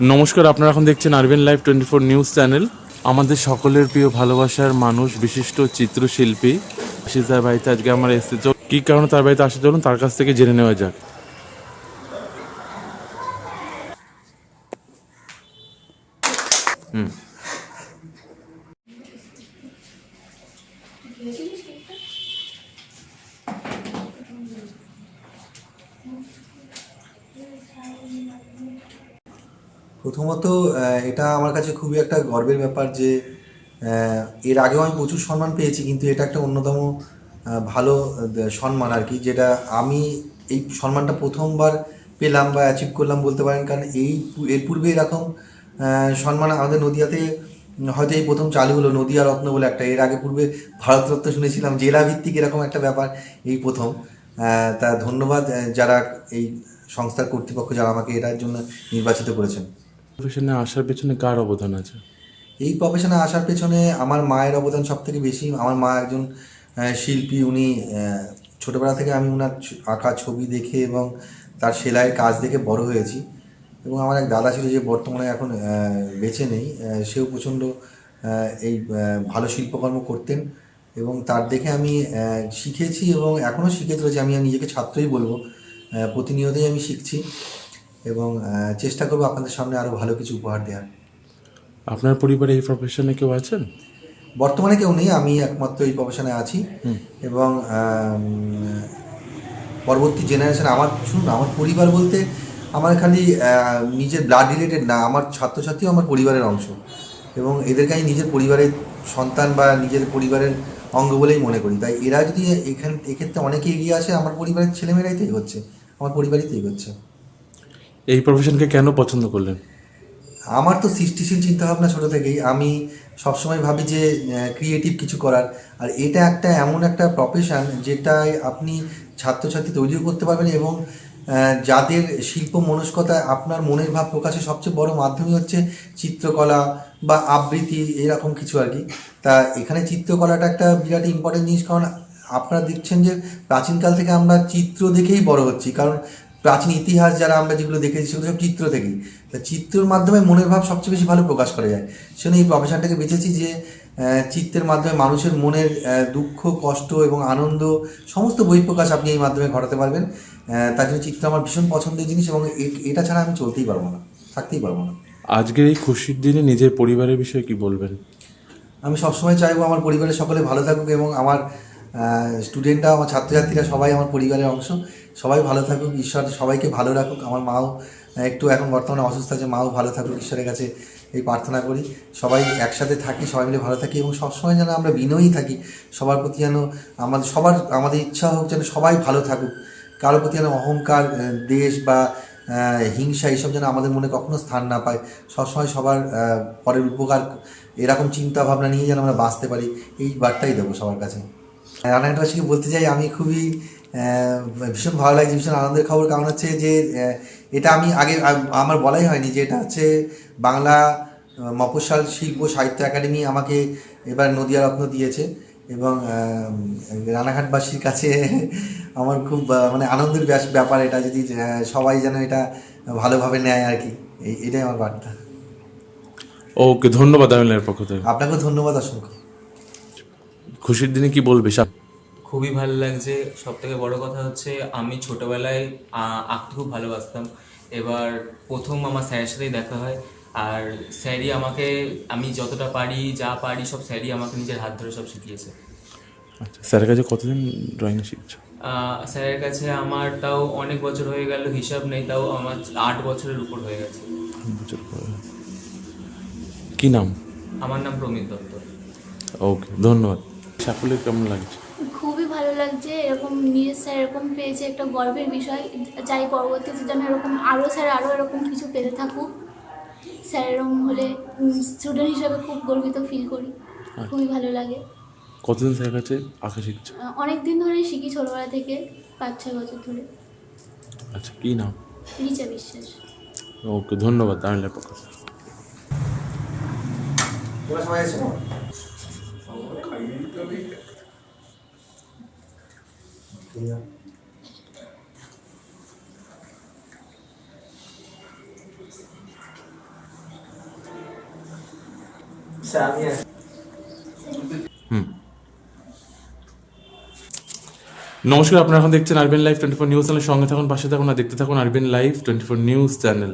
নমস্কার, আপনারা এখন দেখছেন urban live twenty four news channel আমাদের সকলের প্রিয় ভালোবাসার মানুষ, বিশিষ্ট চিত্রশিল্পী তার বাড়িতে আজকে আমার এসেছে। কী কারণে তার বাড়িতে আসে চলুন, তার কাছ থেকে জেনে নেওয়া যাক। হুম। প্রথমত এটা আমার কাছে খুবই একটা গর্বের ব্যাপার যে এর আগেও আমি প্রচুর সম্মান পেয়েছি, কিন্তু এটা একটা অন্যতম ভালো সম্মান আর কি, যেটা আমি এই সম্মানটা প্রথমবার পেলাম বা অ্যাচিভ করলাম বলতে পারেন। কারণ এই এর পূর্বে এরকম সম্মান আমাদের নদিয়াতে, হয়তো এই প্রথম চালু হলো, নদিয়া রত্ন বলে একটা, এর আগে পূর্বে ভারতরত্ন শুনেছিলাম জেলা ভিত্তিক এরকম একটা ব্যাপার, এই প্রথম। তা ধন্যবাদ যারা এই সংস্থার কর্তৃপক্ষ, যারা আমাকে এটার জন্য নির্বাচিত করেছেন। প্রফেশনে আসার পেছনে কার অবদান আছে? এই প্রফেশনে আসার পেছনে আমার মায়ের অবদান সব থেকে বেশি। আমার মা একজন শিল্পী। উনি ছোটবেলা থেকে আমি ওনার আঁকা ছবি দেখে এবং তার সেলাইয়ের কাজ দেখে বড় হয়েছি। এবং আমার এক দাদা ছিল যে বর্তমানে এখন বেঁচে নেই। সেও প্রচণ্ড এই ভালো শিল্পকর্ম করতেন। এবং তার দেখে আমি শিখেছি এবং এখনও শিখে চলেছি। আমি নিজেকে ছাত্রই বলব। প্রতিনিয়তই আমি শিখছি। এবং চেষ্টা করব আপনাদের সামনে আরও ভালো কিছু উপহার দেওয়ার। আপনার পরিবারে এই প্রফেশনে কেউ আছেন? বর্তমানে কেউ নেই আমি একমাত্র এই প্রফেশনে আছি। এবং পরবর্তী জেনারেশন আমার শুনুন আমার পরিবার বলতে আমার খালি নিজের ব্লাড রিলেটেড না আমার ছাত্রছাত্রীও আমার পরিবারের অংশ। এবং এদেরকে আমি নিজের পরিবারের সন্তান বা নিজের পরিবারের অঙ্গ বলেই মনে করি। তাই এরা যদি এখান এক্ষেত্রে অনেকে এগিয়ে আসে আমার পরিবারের ছেলেমেয়েরাই তো এগোচ্ছে আমার পরিবারই তো এগোচ্ছে। এই প্রফেশনকে কেন পছন্দ করলেন? আমার তো সৃষ্টিশীল চিন্তাভাবনা ছোটো থেকেই। আমি সবসময় ভাবি যে ক্রিয়েটিভ কিছু করার। আর এটা একটা এমন একটা প্রফেশন যেটায় আপনি ছাত্রছাত্রী তৈরিও করতে পারবেন এবং যাদের শিল্প মনস্কতা আপনার মনের ভাব প্রকাশের সবচেয়ে বড় মাধ্যমই হচ্ছে চিত্রকলা বা আবৃত্তি, এরকম কিছু আর কি। তা এখানে চিত্রকলাটা একটা বিরাট ইম্পর্টেন্ট জিনিস। কারণ আপনারা দেখছেন যে, প্রাচীনকাল থেকে আমরা চিত্র দেখেই বড় হচ্ছি। কারণ প্রাচীন ইতিহাস যারা আমরা যেগুলো দেখেছি সেগুলো সব চিত্র থেকেই। তা চিত্রর মাধ্যমে মনের ভাব সবচেয়ে বেশি ভালো প্রকাশ করা যায়। সেজন্য এই প্রফেশনটাকে বেছেছি যে চিত্রের মাধ্যমে মানুষের মনের দুঃখ কষ্ট এবং আনন্দ সমস্ত বহিঃপ্রকাশ আপনি এই মাধ্যমে ঘটাতে পারবেন। তার জন্য চিত্র আমার ভীষণ পছন্দের জিনিস এবং এটা ছাড়া আমি চলতেই পারব না থাকতেই পারব না। আজকের এই খুশির দিনে নিজের পরিবারের বিষয়ে কি বলবেন? আমি সবসময় চাইব আমার পরিবারের সকলে ভালো থাকুক এবং আমার স্টুডেন্টরা আমার ছাত্রছাত্রীরা সবাই আমার পরিবারের অংশ। সবাই ভালো থাকুক, ঈশ্বর সবাইকে ভালো রাখুক। আমার মাও একটু এখন বর্তমানে অসুস্থ আছে, মাও ভালো থাকুক, ঈশ্বরের কাছে এই প্রার্থনা করি। সবাই একসাথে থাকি, সবাই মিলে ভালো থাকি এবং সবসময় যেন আমরা বিনয়ী থাকি। সবার প্রতি যেন আমাদের, সবার, আমাদের ইচ্ছা হোক যেন সবাই ভালো থাকুক। কারোর প্রতি যেন অহংকার দেশ বা হিংসা এইসব যেন আমাদের মনে কখনো স্থান না পায়। সবসময় সবার পরের উপকার, এরকম চিন্তা ভাবনা নিয়ে যেন আমরা বাঁচতে পারি। এই বার্তাই দেবো সবার কাছে। রানাঘাটবাসীকে বলতে চাই আমি খুবই ভীষণ ভালো লাগছে ভীষণ আনন্দের খবর। কারণ হচ্ছে যে এটা আমি আগে আমার বলাই হয়নি যে এটা হচ্ছে বাংলা মফস্বল শিল্প সাহিত্য একাডেমি আমাকে এবার নদিয়া রত্ন দিয়েছে। এবং রানাঘাটবাসীর কাছে আমার খুব মানে আনন্দের ব্যাস- ব্যাপার এটা যদি সবাই যেন এটা ভালোভাবে নেয় আর কি। এটাই আমার বার্তা। ওকে ধন্যবাদ আমিনের পক্ষ থেকে। আপনাকেও ধন্যবাদ অসংখ্য। খুশির দিনে কি বলবে? সা- খুবই ভালো লাগছে। সব থেকে বড় কথা হচ্ছে আমি ছোটবেলায় আঁকতে খুব ভালোবাসতাম। এবার প্রথম আমার স্যারের সাথেই দেখা হয়। আর স্যারই আমাকে আমি যতটা পারি যা পারি সব স্যারই আমাকে নিজের হাত ধরে সব শিখিয়েছে। আচ্ছা স্যারের কাছে কতদিন ড্রয়িং শিখছো? স্যারের কাছে আমার তাও অনেক বছর হয়ে গেল হিসাব নেই তাও আমার আট বছরের উপর হয়ে গেছে। বছর কি নাম? আমার নাম প্রমিত দত্ত। ওকে ধন্যবাদ। সাফল্য কেমন লাগছে? খুবই ভালো লাগছে এরকম নিজের স্যার এরকম পেয়েছে একটা গর্বের বিষয়। চাই পরবর্তীতে যেন এরকম আরও স্যার আরও এরকম কিছু পেতে থাকুক। স্যার এরকম হলে স্টুডেন্ট হিসাবে খুব গর্বিত ফিল করি। খুবই ভালো লাগে। কতদিন স্যার কাছে আঁকা শিখছো? অনেক দিন ধরেই শিখি ছোটোবেলা থেকে পাঁচ ছয় বছর ধরে। আচ্ছা কি নাম? রিচা বিশ্বাস। ওকে ধন্যবাদ আমিনের পক্ষ নমস্কার, আপনারা এখন দেখছেন urban live twenty four news channel সঙ্গে থাকুন, পাশে থাকুন আর দেখতে থাকুন urban live twenty four news channel